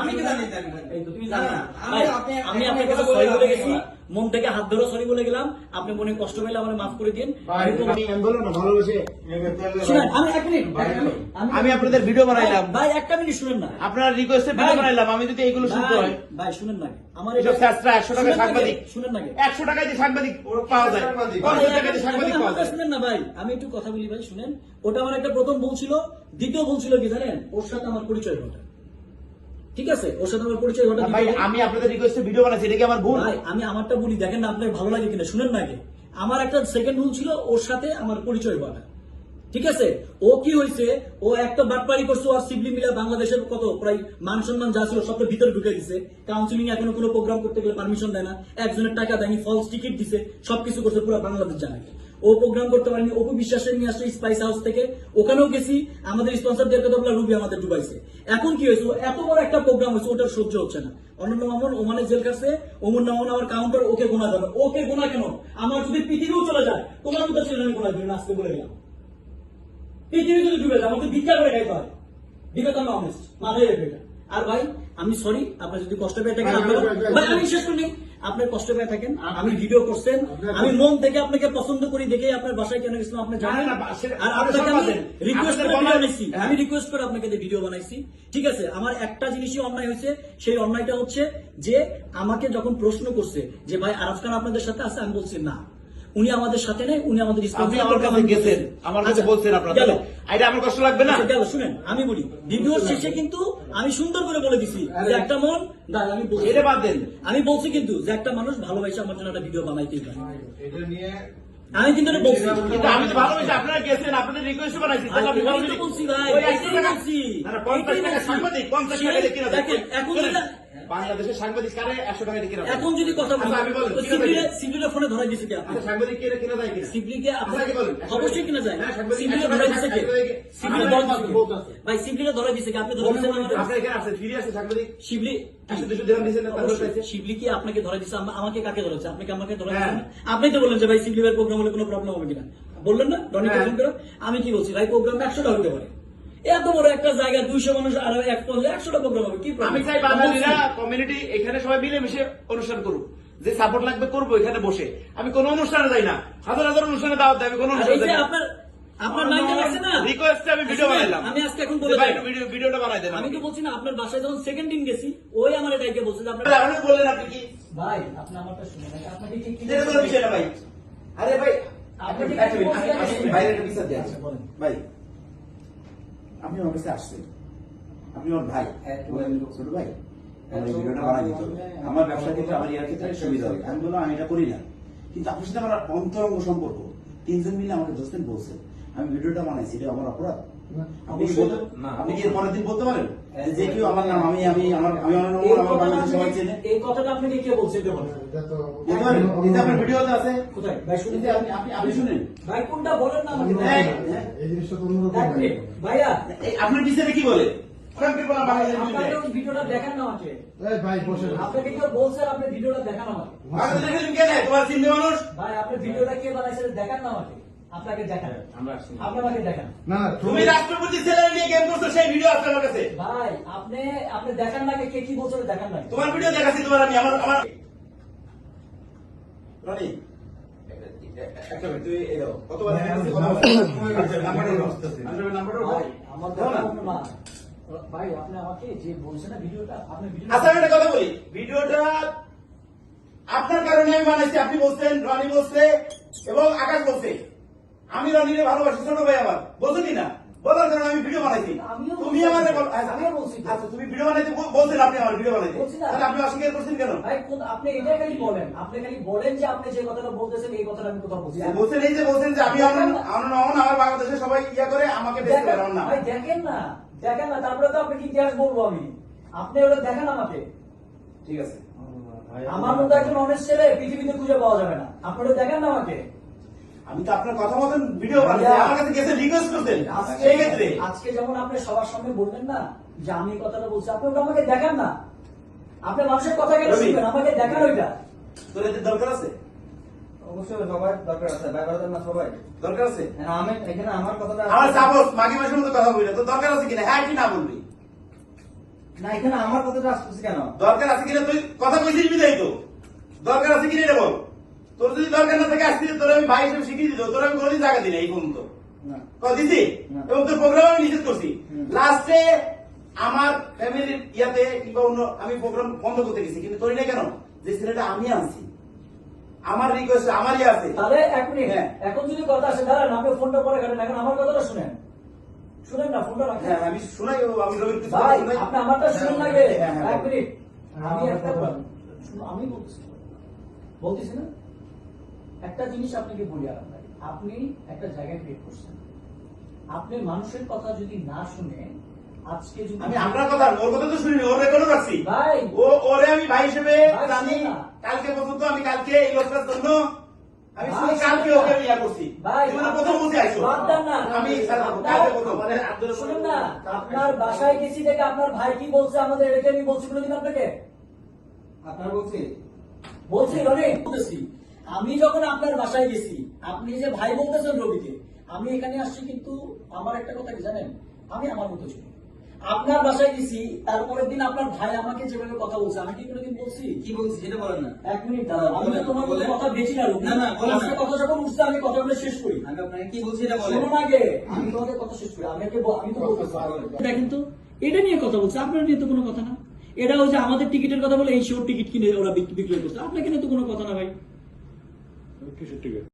আমি কি জানি জানি এই তো তুমি জানো না, না। আমি ভাই, আপনি আমি আপনি আপনার কাছে সরি বলে বলে গেছি মন থেকে হাত ধরে সরি বলে গেলাম। আপনি মনে কষ্ট পেলে আমার মাফ করে দিন। আমি তো- আমি আমি বললাম না ভালোবেসে শুনেন আমি এক মিনিট আমি আপনাদের ভিডিও বানাইলাম। ভাই একটা মিনিট শুনেন না। আপনার রিকোয়েস্টে ভিডিও বানাইলাম আমি যদি এগুলো শুনতে হয়। ভাই শুনেন না। আমার এসব এটা- শাস্ত্রা একশো টাকা সাংবাদিক। শুনেন না একশো টাকায় যে সাংবাদিক পাওয়া যায়। ভাই, পঞ্চাশ টাকায় যে সাংবাদিক পাওয়া যায়। শুনেন না ভাই। আমি একটু কথা বলি ভাই শুনেন। ওটা আমার একটা প্রথম ভুল ছিল দ্বিতীয় ভুল ছিল কি জানেন? ওর সাথে আমার পরিচয় ঘটা। ঠিক আছে? ওর সাথে আমার পরিচয় ঘটা ভাই আমি আপনাদের রিকোয়েস্টে ভিডিও বানাচ্ছি এটা কি আমার ভুল? ভাই আমি আমারটা বলি দেখেন না আপনার ভালো লাগে কিনা শুনেন না আগে। আমার একটা সেকেন্ড রুল ছিল ওর সাথে আমার পরিচয় বাটা ঠিক আছে? ও কি হয়েছে? ও একটা বাটপারি করছে আর সিবলি মিলা বাংলাদেশের কত প্রায় মান সম্মান যা ছিল সবটা ভিতরে ঢুকে দিছে। কাউন্সিলিং এখনও কোনো প্রোগ্রাম করতে গেলে পারমিশন দেয় না। একজনের টাকা দেয়নি ফলস টিকিট দিছে সবকিছু করছে পুরো বাংলাদেশ জানে। ও প্রোগ্রাম করতে পারেনি, অপু বিশ্বাসের নিয়ে আসছে স্পাইস হাউস থেকে। ওখানেও গেছি, আমাদের স্পন্সরদের কথা বলে রুবি আমাদের ডুবাইছে। এখন কি হয়েছে? এত বড় একটা প্রোগ্রাম হয়েছে, ওটার সহ্য হচ্ছে না। অনন্য মামন ওমানে জেল কাটছে ওমর নামন আমার কাউন্টার ওকে গোনা যাবে ওকে গোনা কেন? আমার যদি পৃথিবীও চলে যায়, তোমার মতো ছিল আমি গোনা দিই আজকে বলে গেলাম পৃথিবী যদি ডুবে যায়, আমাকে ভিক্ষা করে খাইতে হয়। বিগত আমি অনেস্ট মাথায় আর ভাই আমি সরি আপনার যদি কষ্ট পেয়ে থাকেন ভাই, ভাই, ভাই ভাই। আমি শেষ করি। আপনার কষ্ট পেয়ে থাকেন আমি ভিডিও করছেন আমি মন থেকে আপনাকে পছন্দ করি দেখে আপনার বাসায় কেন গেছিলাম আপনি জানেন? আর আপনাকে আমি রিকোয়েস্ট করে বানাইছি। হ্যাঁ। আমি রিকোয়েস্ট করে আপনাকে দিয়ে ভিডিও বানাইছি। ঠিক আছে আমার একটা জিনিসই অন্যায় হয়েছে সেই অন্যায়টা হচ্ছে যে আমাকে যখন প্রশ্ন করছে যে ভাই আরফ খান আপনাদের সাথে আছে? আমি বলছি না। উনি আমাদের সাথে নেই উনি আমাদের আপনি আমার কাছে গেছেন আমার কাছে আচ্ছা, বলছেন আপনারা এটা আমার কষ্ট লাগবে না? আচ্ছা, গেল শুনেন আমি বলি ভিডিওর শেষে কিন্তু আমি সুন্দর করে বলে দিছি যে একটা মন না আমি বলছি। এটা বাদ দেন। আমি বলছি কিন্তু যে একটা মানুষ ভালোবাসে আমার জন্য একটা ভিডিও বানাইতেই পারে। এটা নিয়ে আমি কিন্তু বলছি। কিন্তু আমি তো ভালোবেসে আপনারা গেছেন আপনাদের রিকোয়েস্টে বানাইছি তাহলে আপনি আমি বলছি ভাই, ওই এটাই একশো টাকা- বলছি। না, না, পঞ্চাশ এটাই টাকা সাংবাদিক, পঞ্চাশ টাকা কিনা দেখেন, এখন শুনেন, বাংলাদেশের সাংবাদিক কারে একশো টাকা কিনা এখন যদি কথা আচ্ছা, আমি বলেন, সিভিলে- ফোনে দিছে কি আপনি? আচ্ছা, সাংবাদিক কিনা কিনা যায় কিনা? সিভিলিকে আপনার আপনাকে বলেন, একশো অবশ্যই কিনা যায়। হ্যাঁ, সিভিলে একশো দিছে কে? একশো টাকা- সিভিলে। ভাই সিভিলে দিছে কি? আপনি দিছেন এখানে আছে, ফিরে আছে সাংবাদিক? শিবলি একশো? শিবলি কি আপনাকে ধরে আমাকে কাকে ধরেছে আপনাকে আমাকে ধরে? আপনি তো বললেন যে ভাই সিভিলের প্রোগ্রাম হলে কোনো প্রবলেম হবে কিনা? বললেন না? হ্যাঁ। আমি কি বলছি? ভাই প্রোগ্রাম একশোটা হতে পারে। এত বড় একটা জায়গা দুইশো মানুষ আর এক পঞ্চাশ একশোটা প্রোগ্রাম হবে কি আমি চাই বাঙালিরা কমিউনিটি এখানে সবাই মিলেমিশে অনুষ্ঠান করুক। যে সাপোর্ট লাগবে করব এখানে বসে। আমি কোন অনুষ্ঠানে যাই না। হাজার হাজার অনুষ্ঠানে দাওয়াত দেয় আমি কোন অনুষ্ঠানে আপনার আপনার মাইন্ডে লাগছে না? রিকোয়েস্টে আমি ভিডিও বানাইলাম। আমি আজকে এখন বলে ভাই ভিডিও ভিডিওটা বানাই দেন আমি তো বলছি না আপনার বাসায় যখন সেকেন্ড দিন গেছি ওই আমার এটাকে বলছে যে আপনার আপনি বললেন আপনি কি? ভাই আপনি আমারটা শুনুন আগে আপনাকে কি কি বিষয় না ভাই। আরে ভাই আপনি আপনি কি এক মিনিট, বলছেন? আমি- আমি বাইরে একটা বিচার দিই আচ্ছা, ভাই আপনি আমার কাছে আসছেন আপনি আমার ভাই ছোট ভাই আমার ভিডিওটা বানাই দিতে হবে। আমার ব্যবসা ক্ষেত্রে আমার ইয়ার ক্ষেত্রে সুবিধা হবে আমি বললাম আমি এটা করি না। কিন্তু আপনার সাথে আমার অন্তরঙ্গ সম্পর্ক। তিনজন মিলে আমাকে দোস্তেন বলছেন আমি ভিডিওটা বানাইছি এটা আমার অপরাধ। আপনি কি আপনি কি এর পরের দিন বলতে পারেন? যে কেউ আমার নাম আমি আমি আমার আমি আমার নম্বর আমার বাংলাদেশে সবাই চেনে এই কথাটা আপনাকে কে বলছে এটা বলেন। বলতে পারেন এটা আপনার ভিডিওতে আছে? কোথায়? ভাই শুনুন আপনি আপনি আপনি শুনেন। ভাই কোনটা বলেন না আমাকে। এই জিনিসটা তো মিনিট। ভাইয়া আপনার পিছনে কি বলে? ভিডিওটা দেখান না আমাকে। ভাই বসে আপনাকে কেউ বলছে আপনি ভিডিওটা দেখান আমাকে। কে তোমার চিনতে মানুষ? ভাই আপনি ভিডিওটা কে বানাইছে দেখান না আমাকে। আপনাকে দেখান আপনি দেখান না না তুমি রাষ্ট্রপতি ছেলে নিয়ে গেম করছ সেই ভিডিও আছে আমার কাছে ভাই আপনি আপনি দেখান না কে কি বলছে দেখান না তোমার ভিডিও দেখাচ্ছি তোমার আমি আমার আমার রনি একটা মিনিট, তুই এই দাও। কতবার হ্যাঁ, দেখাচ্ছি, আমি কতবার? নাম্বার- নাম্বারটা দাও। বুঝতেছি। আন্ডারবের নাম্বারটা দাও। ভাই আমার দাও কথা না। বলুন না ভাই আপনি আমাকে যে বলছেন না ভিডিওটা আপনি ভিডিও আচ্ছা একটা কথা বলি ভিডিওটা আপনার কারণে আমি বানাইছি আপনি বলছেন রনি বলছে এবং আকাশ বলছে আমি রনিরে ভালোবাসি ছোট ভাই আমার। বলছেন না? বলার কারণে আমি ভিডিও বানাইছি। তুমি বলছি। বলছি তো। আচ্ছা তুমি ভিডিও বানাইতে বলছেন আপনি আমার ভিডিও বানাইতে। তাহলে আপনি অস্বীকার করছেন কেন? ভাই আপনি এটা খালি বলেন। আপনি খালি বলেন যে আপনি যে কথাটা বলতেছেন এই কথাটা আমি কোথাও বলছি বলছেন এই যে বলছেন যে আমি আমার আমার আমার বাংলাদেশে সবাই ইয়া করে আমাকে বেশ করে আমার নাম ভাই দেখেন না। দেখেন না তারপরে তো আপনাকে ইতিহাস বলব আমি। আপনি ওটা দেখেন আমাকে। ঠিক আছে। আমার মতো একজন অনেক ছেলে পৃথিবীতে খুঁজে পাওয়া যাবে না। আপনি ওটা দেখেন না আমাকে। আমি তো আপনার কথা মতন ভিডিও বানাইছি আমার কাছে গেছে রিকোয়েস্ট করতেন। আজকে সেই ক্ষেত্রে। আজকে যেমন আপনি সবার সামনে বললেন না যে আমি কথাটা বলছি আপনি ওটা আমাকে দেখান না। আপনি মানুষের কথা কেন শুনবেন? আমাকে দেখান ওইটা। তোর এতে দরকার আছে? অবশ্যই সবাই দরকার আছে ভাই না সবাই। দরকার আছে? হ্যাঁ, আমি এখানে আমার কথাটা আমার সাপোজ মাগি মাসের মতো কথা বলি না তোর দরকার আছে কিনা? হ্যাঁ কি না বলবি? না এখানে আমার কথাটা আসতেছে কেন? দরকার আছে কিনা তুই কথা কইছিস বিদায় তো। দরকার আছে কিনা এটা বল। তোর যদি দরকার না থাকে আসতে তোর আমি ভাই হিসেবে শিখিয়ে দিত তোর আমি কোনোদিন জায়গা দিই না এই পর্যন্ত। না। দিছি? এবং তোর প্রোগ্রাম আমি নিষেধ করছি। লাস্টে আমার ফ্যামিলির ইয়াতে কিংবা অন্য আমি প্রোগ্রাম বন্ধ করতে গেছি কিন্তু তোর না কেন? যে ছেলেটা আমি আনছি। আমার রিকোয়েস্ট আমার ইয়ে আছে। তাহলে এক মিনিট হ্যাঁ। এখন যদি কথা আসে দাঁড়ান আপনি ফোনটা পরে কাটেন। এখন আমার কথাটা শুনেন। শুনেন না ফোনটা রাখেন। হ্যাঁ আমি শোনাই আমি কিছু ভাই আপনি আমারটা শুনুন না গে হ্যাঁ, হ্যাঁ, এক মিনিট। আমি হ্যাঁ, একটা আমি বলতেছি। বলতেছি না? একটা জিনিস আপনাকে বলি আর আপনাকে আপনি একটা জায়গা ক্রিয়েট করছেন। আপনি মানুষের কথা যদি না শুনে আজকে যদি আমি আপনার কথা ওর কথা তো শুনিনি ওর রেকর্ডও রাখছি। ভাই। ও ওরে আমি ভাই হিসেবে জানি কালকে পর্যন্ত আমি কালকে এই লোকটার জন্য আমি শুধু কালকে ওকে আমি ইয়া করছি। ভাই, জীবনে প্রথম বলতে আইসো বাদ দেন না। আমি কালকে প্রথম আন্দোলন শুনুন না। আপনার বাসায় গেছি দেখে আপনার ভাই কি বলছে আমাদের এটাকে আমি বলছি কোনোদিন আপনাকে? আপনার বলছি? বলছি রবি বলতেছি। আমি যখন আপনার বাসায় গেছি আপনি যে ভাই বলতেছেন রবিকে আমি এখানে আসছি কিন্তু আমার একটা কথা কি জানেন? আমি আমার মতো ছিল। আপনার বাসায় গেছি তারপরের দিন আপনার ভাই আমাকে যেভাবে কথা বলছে আমি কি কোনোদিন বলছি? কি বলছি সেটা বলেন না। এক মিনিট দাঁড়াও আমি তো তোমার বলেন। কথা বেশি না। না, না, বলেন না। কথা যখন উঠছে আমি কথাগুলো শেষ করি। আমি আপনাকে কি বলছি এটা বলেন। আগে আমি তোমাকে কথা শেষ করি আমি আগে আমি তো বলতেছি এটা কিন্তু এটা নিয়ে কথা বলছে আপনার নিয়ে তো কোনো কথা না। এটা হচ্ছে আমাদের টিকিটের কথা বলে এই শিওর টিকিট কিনে ওরা বিক্রি বিক্রি করছে। আপনাকে নিয়ে তো কোনো কথা না ভাই। কিসের টিকিট